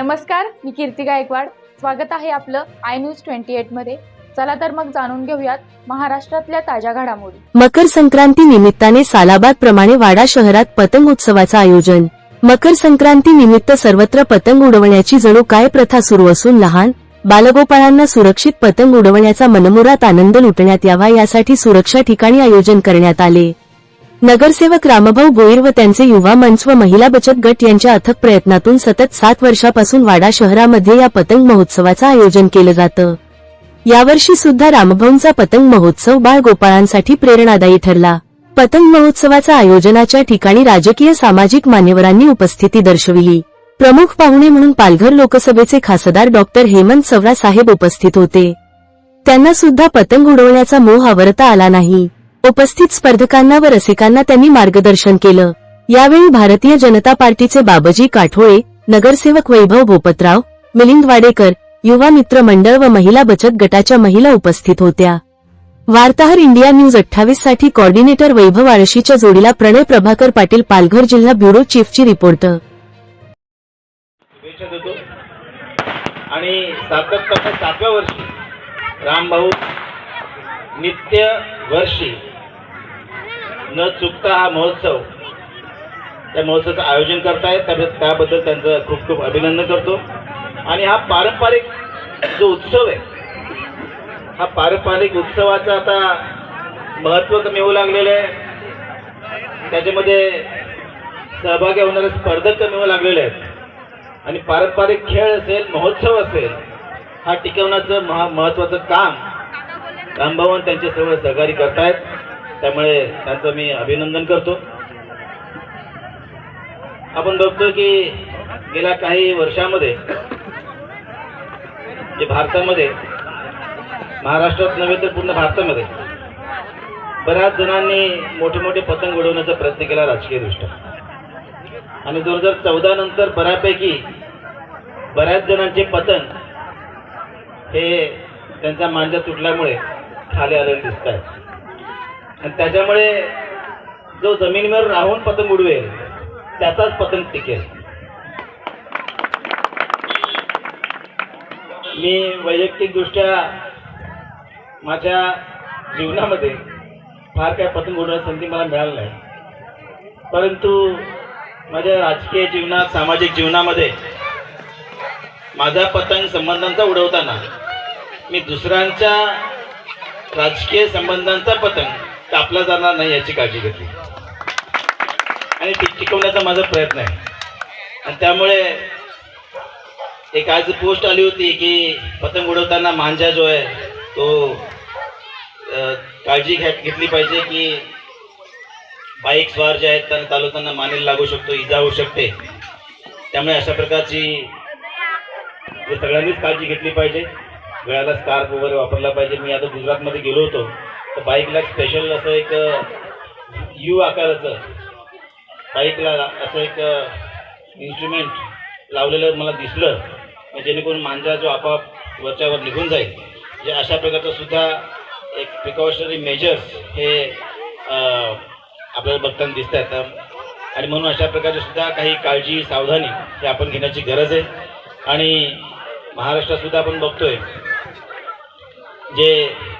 नमस्कार मी कीर्ती गायकवाड. स्वागत आहे आपलं आय न्यूज ट्वेंटी मध्ये. चला तर मग जाणून घेऊयात महाराष्ट्रातल्या ताज्या घडामोडी. मकर संक्रांती निमित्ताने सालाबाद प्रमाणे वाडा शहरात पतंग उत्सवाचं आयोजन. मकर संक्रांती निमित्त सर्वत्र पतंग उडवण्याची जणू काय प्रथा सुरू असून लहान बालगोपाळांना सुरक्षित पतंग उडवण्याचा मनमुरात आनंद लुटण्यात यावा यासाठी सुरक्षा ठिकाणी आयोजन करण्यात आले. नगरसेवक रामभाऊ गोईर व त्यांचे युवा मंच व महिला बचत गट यांच्या अथक प्रयत्नातून सतत सात वर्षापासून वाडा शहरामध्ये या पतंग महोत्सवाचं आयोजन केलं जातं. यावर्षी सुद्धा रामभाऊंचा पतंग महोत्सव बाळगोपाळांसाठी प्रेरणादायी ठरला. पतंग महोत्सवाच्या आयोजनाच्या ठिकाणी राजकीय सामाजिक मान्यवरांनी उपस्थिती दर्शविली. प्रमुख पाहुणे म्हणून पालघर लोकसभेचे खासदार डॉक्टर हेमंत सवरा साहेब उपस्थित होते. त्यांना सुद्धा पतंग उडवण्याचा मोह आवरता आला नाही. उपस्थित स्पर्धकांना व रसिकांना त्यांनी मार्गदर्शन केलं. यावेळी भारतीय जनता पार्टीचे बाबाजी काठोळे नगरसेवक वैभव भोपतराव मिलिंद वाडेकर युवा मित्र मंडळ व महिला बचत गटाच्या महिला उपस्थित होत्या. वार्ताहर इंडिया न्यूज अठ्ठावीससाठी कॉर्डिनेटर वैभव आळशीच्या जोडीला प्रणय प्रभाकर पाटील पालघर जिल्हा ब्युरो चीफची रिपोर्ट. आणि सातव्या वर्षी रामभाऊ नित्य वर्षी न चुकता हा महोत्सव त्या महोत्सवाचं आयोजन करतायत त्या- त्याबद्दल त्यांचं खूप खूप अभिनंदन करतो. आणि हा पारंपरिक जो उत्सव आहे हा पारंपरिक उत्सवाचं आता महत्त्व कमी होऊ लागलेलं आहे. त्याच्यामध्ये सहभागी होणारे स्पर्धक कमी होऊ लागलेले आहेत. आणि पारंपरिक खेळ असेल महोत्सव असेल हा टिकवण्याचं महा महत्त्वाचं काम रामभवन त्यांच्या त्यांचे सर्व सहकारी करतायत. त्यामुळे त्यांचं मी अभिनंदन करतो. आपण बघतो की गेल्या काही वर्षामध्ये जे भारतामध्ये महाराष्ट्रात नव्हे तर पूर्ण भारतामध्ये बऱ्याच जणांनी मोठे मोठे पतंग उडवण्याचा प्रयत्न केला राजकीय दृष्ट्या आणि दोन हजार चौदा नंतर बऱ्यापैकी बऱ्याच जणांचे पतंग हे त्यांचा मांजा तुटल्यामुळे खाली आलेले दिसत आहेत आणि त्याच्यामुळे जो जमिनीवर राहून पतंग उडवेल त्याचाच पतंग टिकेल. मी वैयक्तिकदृष्ट्या माझ्या जीवनामध्ये फार काय पतंग उडवण्याची संधी मला मिळाली नाही. परंतु माझ्या राजकीय जीवनात सामाजिक जीवनामध्ये माझा पतंग संबंधांचा उडवताना मी दुसऱ्यांच्या राजकीय संबंधांचा पतंग कापला जाणार नाही याची काळजी घेतली. आणि ती टिकवण्याचा माझा प्रयत्न आहे. आणि त्यामुळे एक आज पोस्ट आली होती की पतंग उडवताना मांजा जो आहे तो काळजी घ्या घेतली पाहिजे की बाईक स्वार जे आहेत त्यांना चालवताना मानेला लागू शकतो इजा होऊ शकते. त्यामुळे अशा प्रकारची सगळ्यांनीच काळजी घेतली पाहिजे. वेळाला स्कार्फ वगैरे वापरला पाहिजे. मी आता गुजरातमध्ये गेलो होतो. बाईकला स्पेशल असं एक यू आकाराचं. बाईकला असं एक इन्स्ट्रुमेंट लावलेलं मला दिसलं. म्हणजे जेणेकरून मांजा जो आपोआप वरच्यावर निघून जाईल. म्हणजे अशा प्रकारचं सुद्धा एक प्रिकॉशनरी मेजर्स हे आपल्याला बघताना दिसत आहेत आणि म्हणून अशा प्रकारची सुद्धा काही काळजी सावधानी हे आपण घेण्याची गरज आहे. आणि महाराष्ट्रातसुद्धा आपण बघतोय जे